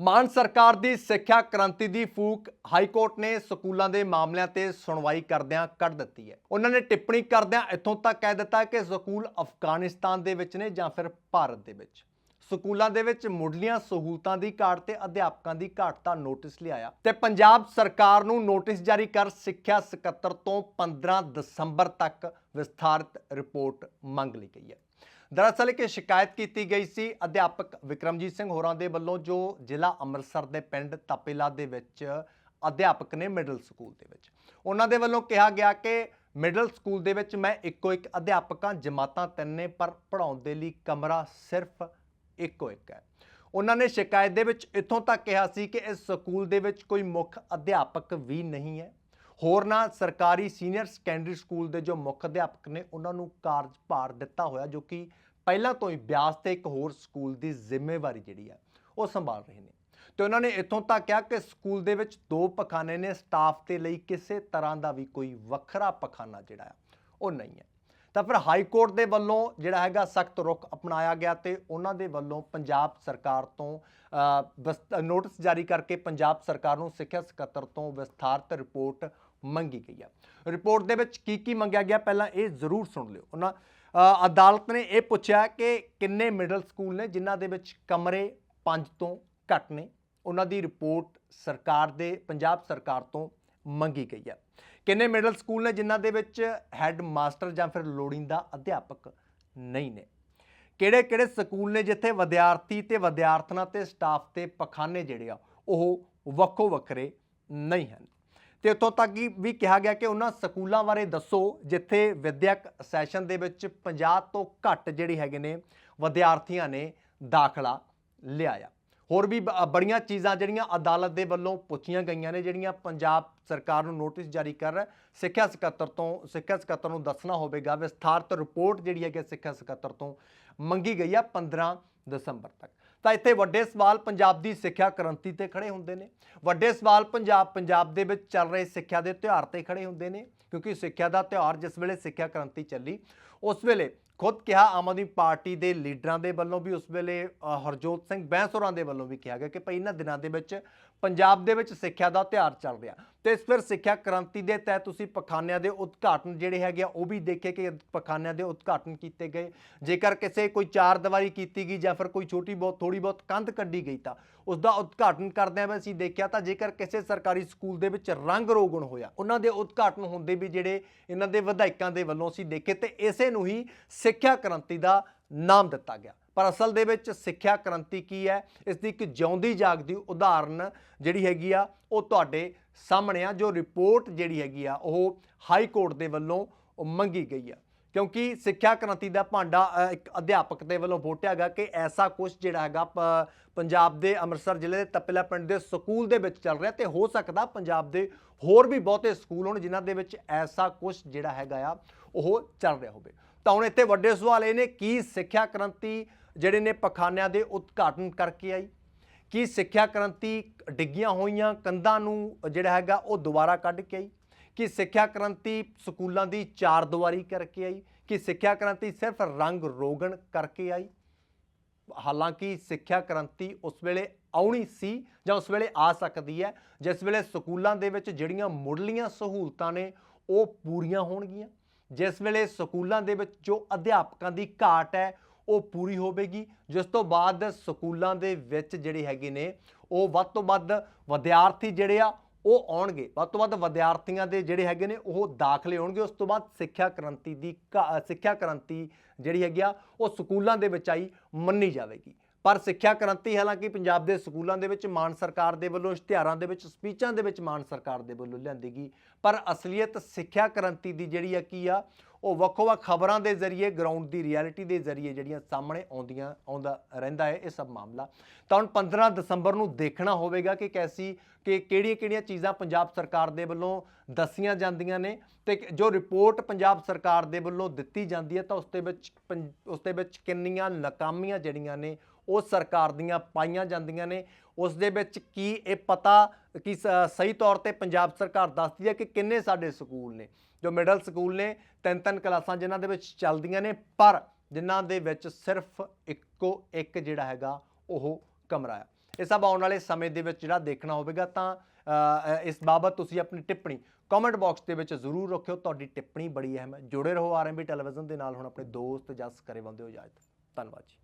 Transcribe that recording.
ਮਾਨ ਸਰਕਾਰ ਦੀ ਸਿੱਖਿਆ ਕ੍ਰਾਂਤੀ ਦੀ ਫੂਕ ਹਾਈ ਕੋਰਟ ਨੇ ਸਕੂਲਾਂ ਦੇ ਮਾਮਲਿਆਂ ਤੇ ਸੁਣਵਾਈ ਕਰਦਿਆਂ ਕੱਢ ਦਿੱਤੀ ਹੈ। ਉਹਨਾਂ ਨੇ ਟਿੱਪਣੀ ਕਰਦਿਆਂ ਇੱਥੋਂ ਤੱਕ ਕਹਿ ਦਿੱਤਾ ਕਿ ਸਕੂਲ ਅਫਗਾਨਿਸਤਾਨ ਦੇ ਵਿੱਚ ਨੇ ਜਾਂ ਫਿਰ ਭਾਰਤ ਦੇ ਵਿੱਚ। ਸਕੂਲਾਂ ਦੇ ਵਿੱਚ ਮੁੱਢਲੀਆਂ ਸਹੂਲਤਾਂ ਦੀ ਘਾਟ ਤੇ ਅਧਿਆਪਕਾਂ ਦੀ ਘਾਟ ਦਾ ਨੋਟਿਸ ਲਿਆਇਆ ਤੇ ਪੰਜਾਬ ਸਰਕਾਰ ਨੂੰ ਨੋਟਿਸ ਜਾਰੀ ਕਰ ਸਿੱਖਿਆ ਸਕੱਤਰ ਤੋਂ 15 ਦਸੰਬਰ ਤੱਕ ਵਿਸਥਾਰਤ ਰਿਪੋਰਟ ਮੰਗ ਲਈ ਗਈ ਹੈ। ਦਰਅਸਲ ਇੱਕ ਸ਼ਿਕਾਇਤ ਕੀਤੀ ਗਈ ਸੀ ਅਧਿਆਪਕ ਵਿਕਰਮਜੀਤ ਸਿੰਘ ਹੋਰਾਂ ਦੇ ਵੱਲੋਂ, ਜੋ ਜ਼ਿਲ੍ਹਾ ਅੰਮ੍ਰਿਤਸਰ ਦੇ ਪਿੰਡ ਤਪੇਲਾ ਦੇ ਵਿੱਚ ਅਧਿਆਪਕ ਨੇ ਮਿਡਲ ਸਕੂਲ ਦੇ ਵਿੱਚ। ਉਹਨਾਂ ਦੇ ਵੱਲੋਂ ਕਿਹਾ ਗਿਆ ਕਿ ਮਿਡਲ ਸਕੂਲ ਦੇ ਵਿੱਚ ਮੈਂ ਇੱਕੋ ਇੱਕ ਅਧਿਆਪਕਾਂ ਜਮਾਤਾਂ ਤਿੰਨ ਨੇ, ਪਰ ਪੜ੍ਹਾਉਣ ਦੇ ਲਈ ਕਮਰਾ ਸਿਰਫ ਇੱਕੋ ਇੱਕ ਹੈ। ਉਹਨਾਂ ਨੇ ਸ਼ਿਕਾਇਤ ਦੇ ਵਿੱਚ ਇੱਥੋਂ ਤੱਕ ਕਿਹਾ ਸੀ ਕਿ ਇਸ ਸਕੂਲ ਦੇ ਵਿੱਚ ਕੋਈ ਮੁੱਖ ਅਧਿਆਪਕ ਵੀ ਨਹੀਂ ਹੈ। ਹੋਰਨਾਂ ਸਰਕਾਰੀ ਸੀਨੀਅਰ ਸੈਕੰਡਰੀ ਸਕੂਲ ਦੇ ਜੋ ਮੁੱਖ ਅਧਿਆਪਕ ਨੇ, ਉਹਨਾਂ ਨੂੰ ਕਾਰਜਭਾਰ ਦਿੱਤਾ ਹੋਇਆ, ਜੋ ਕਿ ਪਹਿਲਾਂ ਤੋਂ ਹੀ ਬਿਆਸ ਤੇ ਇੱਕ ਹੋਰ ਸਕੂਲ ਦੀ ਜ਼ਿੰਮੇਵਾਰੀ ਜਿਹੜੀ ਆ ਉਹ ਸੰਭਾਲ ਰਹੇ ਨੇ। ਤੇ ਉਹਨਾਂ ਨੇ ਇੱਥੋਂ ਤੱਕ ਕਿਹਾ ਕਿ ਸਕੂਲ ਦੇ ਵਿੱਚ ਦੋ ਪਖਾਨੇ ਨੇ, ਸਟਾਫ ਦੇ ਲਈ ਕਿਸੇ ਤਰ੍ਹਾਂ ਦਾ ਵੀ ਕੋਈ ਵੱਖਰਾ ਪਖਾਨਾ ਜਿਹੜਾ ਆ ਉਹ ਨਹੀਂ ਹੈ। ਤਾਂ ਫਿਰ ਹਾਈ ਕੋਰਟ ਦੇ ਵੱਲੋਂ ਜਿਹੜਾ ਹੈਗਾ ਸਖਤ ਰੁਖ ਅਪਣਾਇਆ ਗਿਆ ਤੇ ਉਹਨਾਂ ਦੇ ਵੱਲੋਂ ਪੰਜਾਬ ਸਰਕਾਰ ਤੋਂ ਅ, ਨੋਟਿਸ ਜਾਰੀ ਕਰਕੇ ਪੰਜਾਬ ਸਰਕਾਰ ਨੂੰ ਸਿੱਖਿਆ ਸਕੱਤਰ ਤੋਂ ਵਿਸਥਾਰਤ ਰਿਪੋਰਟ ਮੰਗੀ ਗਈ ਹੈ। ਰਿਪੋਰਟ ਦੇ ਵਿੱਚ ਕੀ ਕੀ ਮੰਗਿਆ ਗਿਆ ਪਹਿਲਾਂ ਇਹ ਜ਼ਰੂਰ ਸੁਣ ਲਿਓ। ਉਹਨਾਂ ਅਦਾਲਤ ਨੇ ਇਹ ਪੁੱਛਿਆ ਕਿ ਕਿੰਨੇ ਮਿਡਲ ਸਕੂਲ ਨੇ ਜਿਨ੍ਹਾਂ ਦੇ ਵਿੱਚ ਕਮਰੇ 5 ਤੋਂ ਘੱਟ ਨੇ। ਉਹਨਾਂ ਦੀ ਰਿਪੋਰਟ ਸਰਕਾਰ ਦੇ ਪੰਜਾਬ ਸਰਕਾਰ ਤੋਂ ਮੰਗੀ ਗਈ ਹੈ। ਕਿੰਨੇ ਮਿਡਲ ਸਕੂਲ ਨੇ ਜਿਨ੍ਹਾਂ ਦੇ ਵਿੱਚ ਹੈੱਡ ਮਾਸਟਰ ਜਾਂ ਫਿਰ ਲੋੜੀਂਦਾ ਅਧਿਆਪਕ ਨਹੀਂ ਨੇ? ਕਿਹੜੇ ਕਿਹੜੇ ਸਕੂਲ ਨੇ ਜਿੱਥੇ ਵਿਦਿਆਰਥੀ ਤੇ ਵਿਦਿਆਰਥਣਾਂ ਤੇ ਸਟਾਫ ਤੇ ਪਖਾਨੇ ਜਿਹੜੇ ਆ, ਉਹ ਵੱਖੋ ਵੱਖਰੇ ਨਹੀਂ ਹਨ? ਤੇ ਉੱਥੋਂ ਤੱਕ ਹੀ ਵੀ ਕਿਹਾ ਗਿਆ ਕਿ ਉਹਨਾਂ ਸਕੂਲਾਂ ਬਾਰੇ ਦੱਸੋ, ਜਿੱਥੇ ਵਿਦਿਅਕ ਸੈਸ਼ਨ ਦੇ ਵਿੱਚ 50 ਤੋਂ ਘੱਟ ਜਿਹੜੇ ਹੈਗੇ ਨੇ, ਵਿਦਿਆਰਥੀਆਂ ਨੇ ਦਾਖਲਾ ਲਿਆਇਆ ਹੋਰ ਵੀ ਬੜੀਆਂ ਚੀਜ਼ਾਂ ਜਿਹੜੀਆਂ ਅਦਾਲਤ ਦੇ ਵੱਲੋਂ ਪੁੱਛੀਆਂ ਗਈਆਂ ਨੇ, ਜਿਹੜੀਆਂ ਪੰਜਾਬ ਸਰਕਾਰ ਨੂੰ ਨੋਟਿਸ ਜਾਰੀ ਕਰ ਰਿਹਾ ਸਿੱਖਿਆ ਸਕੱਤਰ ਤੋਂ, ਸਿੱਖਿਆ ਸਕੱਤਰ ਨੂੰ ਦੱਸਣਾ ਹੋਵੇਗਾ, ਵਿਸਥਾਰਤ ਰਿਪੋਰਟ ਜਿਹੜੀ ਹੈ ਕਿ ਸਿੱਖਿਆ ਸਕੱਤਰ ਤੋਂ ਮੰਗੀ ਗਈ ਆ 15 ਦਸੰਬਰ ਤੱਕ। ਤਾਂ ਇੱਥੇ ਵੱਡੇ ਸਵਾਲ ਪੰਜਾਬ ਦੀ ਸਿੱਖਿਆ ਕ੍ਰਾਂਤੀ ਤੇ ਖੜੇ ਹੁੰਦੇ ਨੇ। ਵੱਡੇ ਸਵਾਲ ਪੰਜਾਬ ਪੰਜਾਬ ਦੇ ਵਿੱਚ ਚੱਲ ਰਹੇ ਸਿੱਖਿਆ ਦੇ ਤਿਉਹਾਰ ਤੇ ਖੜੇ ਹੁੰਦੇ ਨੇ, ਕਿਉਂਕਿ ਸਿੱਖਿਆ ਦਾ ਤਿਉਹਾਰ ਜਿਸ ਵੇਲੇ ਸਿੱਖਿਆ ਕ੍ਰਾਂਤੀ ਚੱਲੀ, ਉਸ ਵੇਲੇ ਖੁਦ ਕਿਹਾ ਆਮ ਆਦਮੀ ਪਾਰਟੀ ਦੇ ਲੀਡਰਾਂ ਦੇ ਵੱਲੋਂ ਵੀ ਉਸ ਵੇਲੇ ਹਰਜੋਤ ਸਿੰਘ ਬੈਂਸ ਹੋਰਾਂ ਦੇ ਵੱਲੋਂ ਵੀ ਕਿਹਾ ਗਿਆ ਕਿ ਭਈ ਇਹਨਾਂ ਦਿਨਾਂ ਦੇ ਵਿੱਚ ਪੰਜਾਬ ਦੇ ਵਿੱਚ ਸਿੱਖਿਆ ਦਾ ਤਿਉਹਾਰ ਚੱਲ ਰਿਹਾ। ਤੇ ਇਸ ਫਿਰ ਸਿੱਖਿਆ ਕ੍ਰਾਂਤੀ ਦੇ ਤਹਿਤ ਤੁਸੀਂ ਪਖਾਨਿਆਂ ਦੇ ਉਦਘਾਟਨ ਜਿਹੜੇ ਹੈਗੇ ਆ, ਉਹ ਵੀ ਦੇਖੇ ਕਿ ਪਖਾਨਿਆਂ ਦੇ ਉਦਘਾਟਨ ਕੀਤੇ ਗਏ। ਜੇਕਰ ਕਿਸੇ ਕੋਈ ਚਾਰ ਦੀਵਾਰੀ ਕੀਤੀ ਗਈ ਜਾਂ ਫਿਰ ਕੋਈ ਛੋਟੀ ਬਹੁਤ ਥੋੜੀ ਬਹੁਤ ਕੰਧ ਕੱਢੀ ਗਈ ਤਾਂ ਉਸ ਦਾ ਉਦਘਾਟਨ ਕਰਦਿਆਂ ਵੀ ਅਸੀਂ ਦੇਖਿਆ ਤਾਂ ਜੇਕਰ ਕਿਸੇ ਸਰਕਾਰੀ ਸਕੂਲ ਦੇ ਵਿੱਚ ਰੰਗ ਰੋਗਣ ਹੋਇਆ, ਉਹਨਾਂ ਦੇ ਉਦਘਾਟਨ ਹੁੰਦੇ ਵੀ ਜਿਹੜੇ ਇਹਨਾਂ ਦੇ ਵਿਧਾਇਕਾਂ ਦੇ ਵੱਲੋਂ ਅਸੀਂ ਦੇਖੇ ਤੇ ਇਸੇ ਨੂੰ ਹੀ ਸਿੱਖਿਆ ਕ੍ਰਾਂਤੀ ਦਾ ਨਾਮ ਦਿੱਤਾ ਗਿਆ। ਪਰ ਅਸਲ ਦੇ ਵਿੱਚ ਸਿੱਖਿਆ ਕ੍ਰਾਂਤੀ ਕੀ ਹੈ? ਇਸ ਦੀ ਇੱਕ ਜਿਉਂਦੀ ਜਾਗਦੀ ਉਦਾਹਰਨ ਜਿਹੜੀ ਹੈਗੀ ਆ, ਉਹ ਤੁਹਾਡੇ ਸਾਹਮਣੇ ਆ, ਜੋ ਰਿਪੋਰਟ ਜਿਹੜੀ ਹੈਗੀ ਆ, ਉਹ ਹਾਈ ਕੋਰਟ ਦੇ ਵੱਲੋਂ ਮੰਗੀ ਗਈ ਆ। ਕਿਉਂਕਿ ਸਿੱਖਿਆ ਕ੍ਰਾਂਤੀ ਦਾ ਭਾਂਡਾ ਇੱਕ ਅਧਿਆਪਕ ਦੇ ਵੱਲੋਂ ਵੋਟਿਆ ਗਿਆ ਕਿ ਐਸਾ ਕੁਝ ਜਿਹੜਾ ਹੈਗਾ, ਪ- ਪੰਜਾਬ ਦੇ ਅੰਮ੍ਰਿਤਸਰ ਜ਼ਿਲ੍ਹੇ ਦੇ ਤਪੇਲਾ ਪਿੰਡ ਦੇ ਸਕੂਲ ਦੇ ਵਿੱਚ ਚੱਲ ਰਿਹਾ ਤੇ ਹੋ ਸਕਦਾ ਪੰਜਾਬ ਦੇ ਹੋਰ ਵੀ ਬਹੁਤੇ ਸਕੂਲ ਹੋਣ ਜਿਨ੍ਹਾਂ ਦੇ ਵਿੱਚ ਐਸਾ ਕੁਝ ਜਿਹੜਾ ਹੈਗਾ ਆ, ਉਹ ਚੱਲ ਰਿਹਾ ਹੋਵੇ। ਤਾਂ ਹੁਣ ਇੱਥੇ ਵੱਡੇ ਸਵਾਲ ਇਹ ਨੇ, ਕੀ ਸਿੱਖਿਆ ਕ੍ਰਾਂਤੀ ਜਿਹੜੇ ਨੇ ਪਖਾਨਿਆਂ ਦੇ ਉਦਘਾਟਨ ਕਰਕੇ ਆਈ। ਕੀ ਸਿੱਖਿਆ ਕ੍ਰਾਂਤੀ ਡਿੱਗੀਆਂ ਹੋਈਆਂ ਕੰਧਾਂ ਨੂੰ ਜਿਹੜਾ ਹੈਗਾ ਉਹ ਦੁਬਾਰਾ ਕੱਢ ਕੇ ਆਈ? ਕਿ ਸਿੱਖਿਆ ਕ੍ਰਾਂਤੀ ਸਕੂਲਾਂ ਦੀ ਚਾਰ ਦੀਵਾਰੀ ਕਰਕੇ ਆਈ? ਕਿ ਸਿੱਖਿਆ ਕ੍ਰਾਂਤੀ ਸਿਰਫ ਰੰਗ ਰੋਗਣ ਕਰਕੇ ਆਈ? ਹਾਲਾਂਕਿ ਸਿੱਖਿਆ ਕ੍ਰਾਂਤੀ ਉਸ ਵੇਲੇ ਆਉਣੀ ਸੀ ਜਾਂ ਉਸ ਵੇਲੇ ਆ ਸਕਦੀ ਹੈ, ਜਿਸ ਵੇਲੇ ਸਕੂਲਾਂ ਦੇ ਵਿੱਚ ਜਿਹੜੀਆਂ ਮੁੱਢਲੀਆਂ ਸਹੂਲਤਾਂ ਨੇ ਉਹ ਪੂਰੀਆਂ ਹੋਣਗੀਆਂ। ਜਿਸ ਵੇਲੇ ਸਕੂਲਾਂ ਦੇ ਵਿੱਚ ਜੋ ਅਧਿਆਪਕਾਂ ਦੀ ਘਾਟ ਹੈ ਉਹ ਪੂਰੀ ਹੋਵੇਗੀ। ਜਿਸ ਤੋਂ ਬਾਅਦ ਸਕੂਲਾਂ ਦੇ ਵਿੱਚ ਜਿਹੜੇ ਹੈਗੇ ਨੇ, ਉਹ ਵੱਧ ਤੋਂ ਵੱਧ ਵਿਦਿਆਰਥੀ ਜਿਹੜੇ ਆ, ਉਹ ਆਉਣਗੇ। ਵੱਧ ਤੋਂ ਵੱਧ ਵਿਦਿਆਰਥੀਆਂ ਦੇ ਜਿਹੜੇ ਹੈਗੇ ਨੇ, ਉਹ ਦਾਖਲੇ ਹੋਣਗੇ। ਉਸ ਤੋਂ ਬਾਅਦ ਸਿੱਖਿਆ ਕ੍ਰਾਂਤੀ ਦੀ ਘਾ- ਸਿੱਖਿਆ ਕ੍ਰਾਂਤੀ ਜਿਹੜੀ ਹੈਗੀ ਆ, ਉਹ ਸਕੂਲਾਂ ਦੇ ਵਿੱਚ ਆਈ ਮੰਨੀ ਜਾਵੇਗੀ। ਪਰ ਸਿੱਖਿਆ ਕ੍ਰਾਂਤੀ ਹਾਲਾਂਕਿ ਪੰਜਾਬ ਦੇ ਸਕੂਲਾਂ ਦੇ ਵਿੱਚ ਮਾਨ ਸਰਕਾਰ ਦੇ ਵੱਲੋਂ, ਇਸ਼ਤਿਹਾਰਾਂ ਦੇ ਵਿੱਚ, ਸਪੀਚਾਂ ਦੇ ਵਿੱਚ ਮਾਨ ਸਰਕਾਰ ਦੇ ਵੱਲੋਂ ਲਿਆਂਦੀ ਗਈ। ਪਰ ਅਸਲੀਅਤ ਸਿੱਖਿਆ ਕ੍ਰਾਂਤੀ ਦੀ ਜਿਹੜੀ ਆ ਕੀ ਆ ਉਹ ਵੱਖੋ ਵੱਖ ਖਬਰਾਂ ਦੇ ਜ਼ਰੀਏ ਗਰਾਊਂਡ ਦੀ ਰਿਐਲਿਟੀ ਦੇ ਜ਼ਰੀਏ ਜਿਹੜੀਆਂ ਸਾਹਮਣੇ ਆਉਂਦੀਆਂ, ਆਉਂਦਾ ਰਹਿੰਦਾ ਹੈ ਇਹ ਸਭ ਮਾਮਲਾ। ਤਾਂ ਹੁਣ 15 ਦਸੰਬਰ ਨੂੰ ਦੇਖਣਾ ਹੋਵੇਗਾ ਕਿ ਕੈਸੀ, ਕਿ ਕਿਹੜੀਆਂ-ਕਿਹੜੀਆਂ ਚੀਜ਼ਾਂ ਪੰਜਾਬ ਸਰਕਾਰ ਦੇ ਵੱਲੋਂ ਦੱਸੀਆਂ ਜਾਂਦੀਆਂ ਨੇ ਤੇ ਜੋ ਰਿਪੋਰਟ ਪੰਜਾਬ ਸਰਕਾਰ ਦੇ ਵੱਲੋਂ ਦਿੱਤੀ ਜਾਂਦੀ ਹੈ ਤਾਂ ਉਸ ਦੇ ਵਿੱਚ ਪੰ- ਉਸ ਦੇ ਵਿੱਚ ਕਿੰਨੀਆਂ ਨਾਕਾਮੀਆਂ ਜਿਹੜੀਆਂ ਨੇ ਉਹ ਸਰਕਾਰ ਦੀਆਂ ਪਾਈਆਂ ਜਾਂਦੀਆਂ ਨੇ। ਉਸ ਦੇ ਵਿੱਚ ਕੀ ਇਹ ਪਤਾ, ਕਿ ਸ- ਸਹੀ ਤੌਰ ਤੇ ਪੰਜਾਬ ਸਰਕਾਰ ਦੱਸਦੀ ਹੈ ਕਿ ਕਿੰਨੇ ਸਾਡੇ ਸਕੂਲ ਨੇ। ਜੋ ਮਿਡਲ ਸਕੂਲ ਨੇ ਤਿੰਨ ਤਿੰਨ ਕਲਾਸਾਂ ਜਿਨ੍ਹਾਂ ਦੇ ਵਿੱਚ ਚੱਲਦੀਆਂ ਨੇ, ਪਰ ਜਿਨ੍ਹਾਂ ਦੇ ਵਿੱਚ ਸਿਰਫ ਇੱਕੋ ਇੱਕ ਜਿਹੜਾ ਹੈਗਾ, ਉਹ ਕਮਰਾ ਹੈ ਇਹ ਸਭ ਆਉਣ ਵਾਲੇ ਸਮੇਂ ਦੇ ਵਿੱਚ ਜਿਹੜਾ ਦੇਖਣਾ ਹੋਵੇਗਾ ਤਾਂ ਇਸ ਬਾਬਤ ਤੁਸੀਂ ਆਪਣੀ ਟਿੱਪਣੀ ਕਮੈਂਟ ਬਾਕਸ ਦੇ ਵਿੱਚ ਜ਼ਰੂਰ ਰੱਖਿਓ। ਤੁਹਾਡੀ ਟਿੱਪਣੀ ਬੜੀ ਅਹਿਮ ਹੈ। ਜੁੜੇ ਰਹੋ ਆਰਐਮਬੀ ਟੈਲੀਵਿਜ਼ਨ ਦੇ ਨਾਲ। ਹੁਣ ਆਪਣੇ ਦੋਸਤ ਜਸ ਕਰੇ ਬੰਦੇ ਹੋ ਇਜਾਜ਼ਤ। ਧੰਨਵਾਦ ਜੀ।